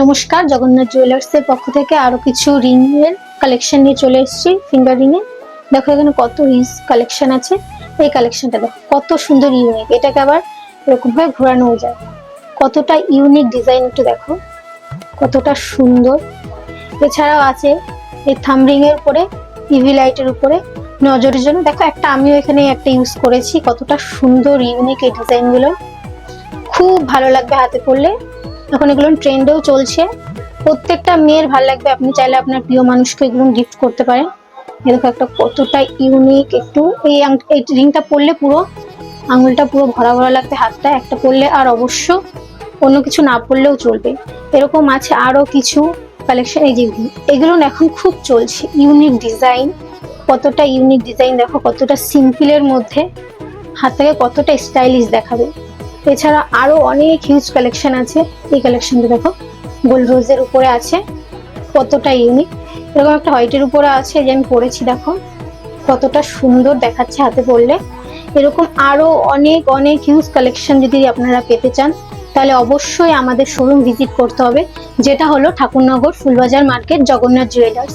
নমস্কার, জগন্নাথ জুয়েলার্সের পক্ষ থেকে আরও কিছু রিং এর কালেকশন নিয়ে চলে এসেছি ফিঙ্গার রিং এ। দেখো, এখানে কত রিংস কালেকশন আছে। এই কালেকশনটা দেখো, কত সুন্দর ইউনিক এটাকে আবার এরকম ভাবে ঘোরানো যায়। কতটা ইউনিক ডিজাইন একটু দেখো। কতটা সুন্দর। এছাড়াও আছে এই থাম রিং এর উপরে ইভি লাইটের উপরে। নজরের জন্য দেখো, একটা আমিও এখানে একটা ইউজ করেছি। কতটা সুন্দর ইউনিক এই ডিজাইনগুলো খুব ভালো লাগবে হাতে পরলে এখন এগুলো ট্রেন্ডেও চলছে। প্রত্যেকটা মেয়ের ভালো লাগবে। আপনি চাইলে আপনার প্রিয় মানুষকে এগুলো গিফট করতে পারেন। এ দেখো একটা কতটা ইউনিক একটু। এই এই রিংটা পরলে পুরো আঙুলটা পুরো ভরা ভরা লাগবে, হাতটা একটা পরলে আর অবশ্য অন্য কিছু না পরলেও চলবে। এরকম আছে আরও কিছু কালেকশন এই যে এগুলো এখন খুব চলছে। ইউনিক ডিজাইন কতটা ইউনিক ডিজাইন দেখো কতটা সিম্পলের মধ্যে হাতটাকে কতটা স্টাইলিশ দেখাবে। এছাড়া আরও অনেক হিউজ কালেকশন আছে। এই কালেকশনটা দেখো গোল্ড রোজের উপরে আছে, কতটা ইউনিক এরকম একটা হোয়াইটের উপরে আছে যে আমি পরেছি, দেখো। কতটা সুন্দর দেখাচ্ছে হাতে পরলে এরকম আরও অনেক অনেক হিউজ কালেকশন যদি আপনারা পেতে চান, তাহলে অবশ্যই আমাদের শোরুম ভিজিট করতে হবে, যেটা হলো ঠাকুরনগর ফুলবাজার মার্কেট জগন্নাথ জুয়েলার্স